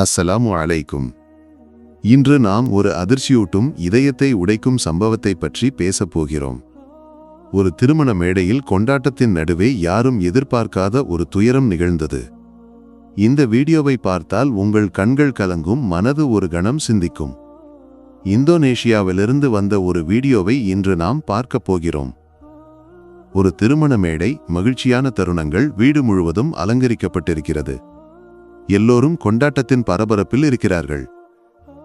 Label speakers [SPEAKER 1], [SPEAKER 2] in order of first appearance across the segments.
[SPEAKER 1] அஸ்ஸலாமு அலைக்கும். இன்று நாம் ஒரு அதிர்ச்சியூட்டும் இதயத்தை உடைக்கும் சம்பவத்தை பற்றி பேசப் போகிறோம். ஒரு திருமண மேடையில் கொண்டாட்டத்தின் நடுவே யாரும் எதிர்பார்க்காத ஒரு துயரம் நிகழ்ந்தது. இந்த வீடியோவை பார்த்தால் உங்கள் கண்கள் கலங்கும் மனது ஒரு கணம் சிந்திக்கும். இந்தோனேஷியாவிலிருந்து வந்த ஒரு வீடியோவை இன்று நாம் பார்க்கப் போகிறோம். ஒரு திருமண மேடை மகிழ்ச்சியான தருணங்கள் வீடு முழுவதும் அலங்கரிக்கப்பட்டிருக்கிறது. எல்லோரும் கொண்டாட்டத்தின் பரபரப்பில் இருக்கிறார்கள்.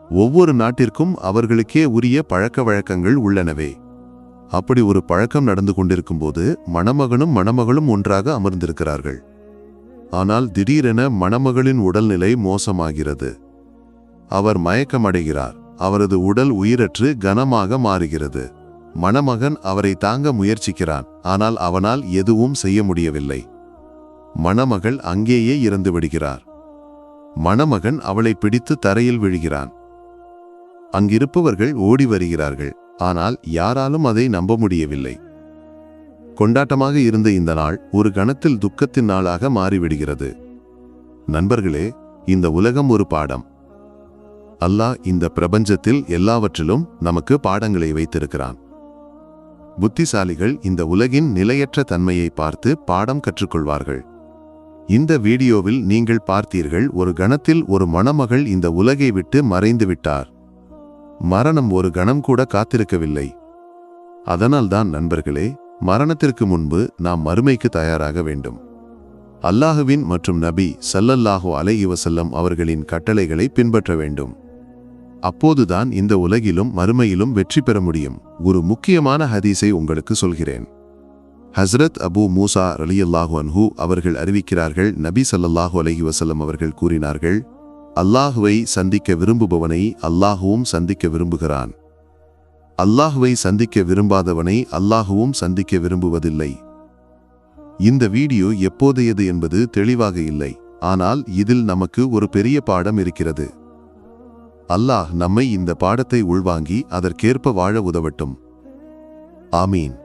[SPEAKER 1] ஒவ்வொரு நாட்டிற்கும் அவர்களுக்கே உரிய பழக்க வழக்கங்கள் உள்ளனவே. அப்படி ஒரு பழக்கம் நடந்து கொண்டிருக்கும்போது மணமகனும் மணமகளும் ஒன்றாக அமர்ந்திருக்கிறார்கள். ஆனால் திடீரென மணமகளின் உடல்நிலை மோசமாகிறது. அவர் மயக்கமடைகிறார். அவரது உடல் உயிரற்று கனமாக மாறுகிறது. மணமகன் அவரை தாங்க முயற்சிக்கிறான். ஆனால் அவனால் எதுவும் செய்ய முடியவில்லை. மணமகள் அங்கேயே இறந்து விடுகிறார் மணமகன் அவளை பிடித்து தரையில் விழுகிறான். அங்கிருப்பவர்கள் ஓடி வருகிறார்கள். ஆனால் யாராலும் அதை நம்ப முடியவில்லை. கொண்டாட்டமாக இருந்த இந்த நாள் ஒரு கணத்தில் துக்கத்தின் நாளாக மாறிவிடுகிறது. நண்பர்களே இந்த உலகம் ஒரு பாடம். அல்லாஹ் இந்த பிரபஞ்சத்தில் எல்லாவற்றிலும் நமக்கு பாடங்களை வைத்திருக்கிறான். புத்திசாலிகள் இந்த உலகின் நிலையற்ற தன்மையை பார்த்து பாடம் கற்றுக்கொள்வார்கள். இந்த வீடியோவில் நீங்கள் பார்த்தீர்கள் ஒரு கணத்தில் ஒரு மணமகள் இந்த உலகை விட்டு மறைந்து விட்டார். மரணம் ஒரு கணம் கூட காத்திருக்கவில்லை. அதனால்தான் நண்பர்களே மரணத்திற்கு முன்பு நாம் மறுமைக்கு தயாராக வேண்டும். அல்லாஹுவின் மற்றும் நபி சல்லல்லாஹு அலையுவசல்லம் அவர்களின் கட்டளைகளை பின்பற்ற வேண்டும். அப்போதுதான் இந்த உலகிலும் மறுமையிலும் வெற்றி பெற முடியும். ஒரு முக்கியமான ஹதீஸை உங்களுக்கு சொல்கிறேன். ஹஸ்ரத் அபு மூசா ரலியல்லாஹு அன்ஹு அவர்கள் அறிவிக்கிறார்கள் நபி ஸல்லல்லாஹு அலஹி வசல்லம் அவர்கள் கூறினார்கள் அல்லாஹுவை சந்திக்க விரும்புபவனை அல்லாஹுவும் சந்திக்க விரும்புகிறான். அல்லாஹுவை சந்திக்க விரும்பாதவனை அல்லாஹுவும் சந்திக்க விரும்புவதில்லை. இந்த வீடியோ எப்போதையது என்பது தெளிவாக இல்லை. ஆனால் இதில் நமக்கு ஒரு பெரிய பாடம் இருக்கிறது. அல்லாஹ் நம்மை இந்த பாடத்தை உள்வாங்கி அதற்கேற்ப வாழ உதவட்டும். ஆமீன்.